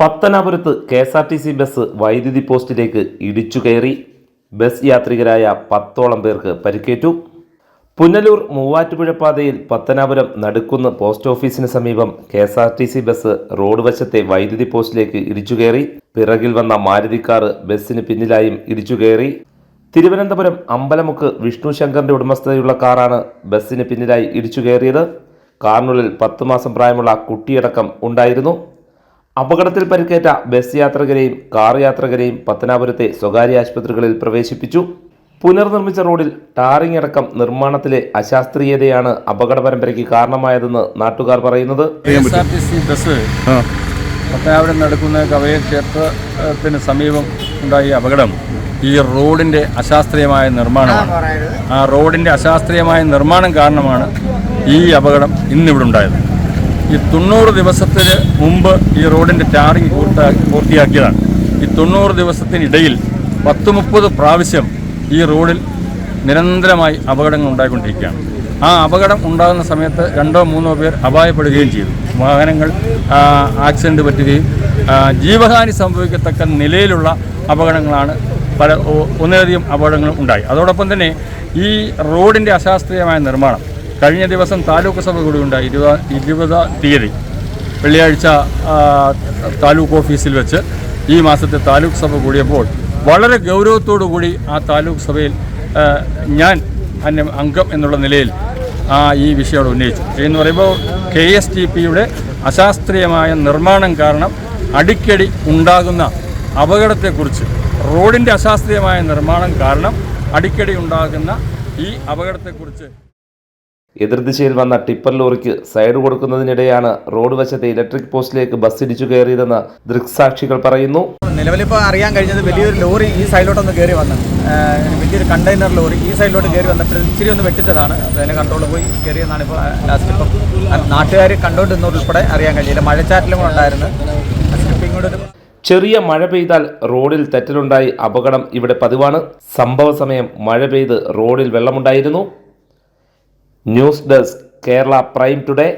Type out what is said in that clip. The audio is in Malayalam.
പത്തനാപുരത്ത് K S R T C bus വൈദ്യുതി പോസ്റ്റിലേക്ക് ഇടിച്ചു കയറി. ബസ് യാത്രികരായ പത്തോളം പേർക്ക് പരിക്കേറ്റു. പുനലൂർ മൂവാറ്റുപുഴ പാതയിൽ പത്തനാപുരം നടുക്കുന്ന് പോസ്റ്റ് ഓഫീസിന് സമീപം K S R T C bus road വശത്തെ വൈദ്യുതി പോസ്റ്റിലേക്ക് ഇടിച്ചു കയറി. പിറകിൽ വന്ന മാരുതി കാറ് ബസ്സിന് പിന്നിലായും ഇടിച്ചു കയറി. തിരുവനന്തപുരം അമ്പലമുക്ക് വിഷ്ണു ശങ്കറിന്റെ ഉടമസ്ഥതയുള്ള കാറാണ് ബസ്സിന് പിന്നിലായി ഇടിച്ചു കയറിയത്. കാറിനുള്ളിൽ പത്ത് മാസം പ്രായമുള്ള കുട്ടിയടക്കം ഉണ്ടായിരുന്നു. അപകടത്തിൽ പരിക്കേറ്റ ബസ് യാത്രികരെയും കാർ യാത്രികരെയും പത്തനാപുരത്തെ സ്വകാര്യ ആശുപത്രികളിൽ പ്രവേശിപ്പിച്ചു. പുനർനിർമ്മിച്ച റോഡിൽ ടാറിംഗ് അടക്കം നിർമ്മാണത്തിലെ അശാസ്ത്രീയതയാണ് അപകട പരമ്പരയ്ക്ക് കാരണമായതെന്ന് നാട്ടുകാർ പറയുന്നത്. ബസ് പത്തനാപുരം നടക്കുന്ന കവയ ക്ഷേത്രത്തിന് സമീപം ഉണ്ടായ അപകടം ഈ റോഡിന്റെ അശാസ്ത്രീയമായ നിർമ്മാണമാണ്. ആ റോഡിന്റെ അശാസ്ത്രീയമായ നിർമ്മാണം കാരണമാണ് ഈ അപകടം ഇന്നിവിടെ ഉണ്ടായത്. ഈ തൊണ്ണൂറ് ദിവസത്തിന് മുമ്പ് ഈ റോഡിന്റെ ടാറിങ് പൂർത്ത പൂർത്തിയാക്കിയതാണ്. ഈ തൊണ്ണൂറ് ദിവസത്തിനിടയിൽ പത്ത് മുപ്പത് പ്രാവശ്യം ഈ റോഡിൽ നിരന്തരമായി അപകടങ്ങൾ ഉണ്ടായിക്കൊണ്ടിരിക്കുകയാണ്. ആ അപകടം ഉണ്ടാകുന്ന സമയത്ത് രണ്ടോ മൂന്നോ പേർ അപായപ്പെടുകയും ചെയ്തു. വാഹനങ്ങൾ ആക്സിഡന്റ് പറ്റുകയും ജീവഹാനി സംഭവിക്കത്തക്ക നിലയിലുള്ള അപകടങ്ങളാണ് പല ഒന്നിലധികം അപകടങ്ങളും ഉണ്ടായി. അതോടൊപ്പം തന്നെ ഈ റോഡിന്റെ അശാസ്ത്രീയമായ നിർമ്മാണം കഴിഞ്ഞ ദിവസം താലൂക്ക് സഭ കൂടി ഉണ്ടായി. ഇരുപത് ഇരുപത് തീയതി വെള്ളിയാഴ്ച താലൂക്ക് ഓഫീസിൽ വെച്ച് ഈ മാസത്തെ താലൂക്ക് സഭ കൂടിയപ്പോൾ വളരെ ഗൗരവത്തോടു കൂടി ആ താലൂക്ക് സഭയിൽ ഞാൻ അന്യ അംഗം എന്നുള്ള നിലയിൽ ആ ഈ വിഷയം ഉന്നയിച്ചു. എന്ന് പറയുമ്പോൾ കെ എസ് ടി പിയുടെ അശാസ്ത്രീയമായ നിർമ്മാണം കാരണം അടിക്കടി ഉണ്ടാകുന്ന അപകടത്തെക്കുറിച്ച് റോഡിന്റെ അശാസ്ത്രീയമായ നിർമ്മാണം കാരണം അടിക്കടി ഉണ്ടാകുന്ന ഈ അപകടത്തെക്കുറിച്ച് എതിർദിശയിൽ വന്ന ടിപ്പർ ലോറിക്ക് സൈഡ് കൊടുക്കുന്നതിനിടെയാണ് റോഡ് വശത്തെ ഇലക്ട്രിക് പോസ്റ്റിലേക്ക് ബസ് ഇടിച്ചു കയറിയതെന്ന് ദൃക്സാക്ഷികൾ പറയുന്നു. നിലവിലിപ്പോൾ അറിയാൻ കഴിഞ്ഞത് വലിയൊരു ലോറി ഈ സൈഡിലോട്ടൊന്ന് കയറി വന്നു വലിയൊരു കണ്ടെയ്നർ ലോറി ഈ സൈഡിലോട്ട് കയറി വന്നപ്പോൾ ഇച്ചിരി ഒന്ന് വെട്ടിച്ചതാണ്. അതിനെ കൺട്രോൾ പോയി കയറിയെന്നാണ് ഇപ്പോൾ ലാസ്റ്റ് ഇപ്പം നാട്ടുകാർ കണ്ടുകൊണ്ടിരുന്നതുൾപ്പെടെ അറിയാൻ കഴിഞ്ഞില്ല മഴച്ചാറ്റിലും കൂടെ ഉണ്ടായിരുന്നു. ചെറിയ മഴ പെയ്താൽ റോഡിൽ തെറ്റലുണ്ടായി അപകടം ഇവിടെ പതിവാണ്. സംഭവ സമയം മഴ പെയ്ത് റോഡിൽ വെള്ളമുണ്ടായിരുന്നു. News desk Kerala prime today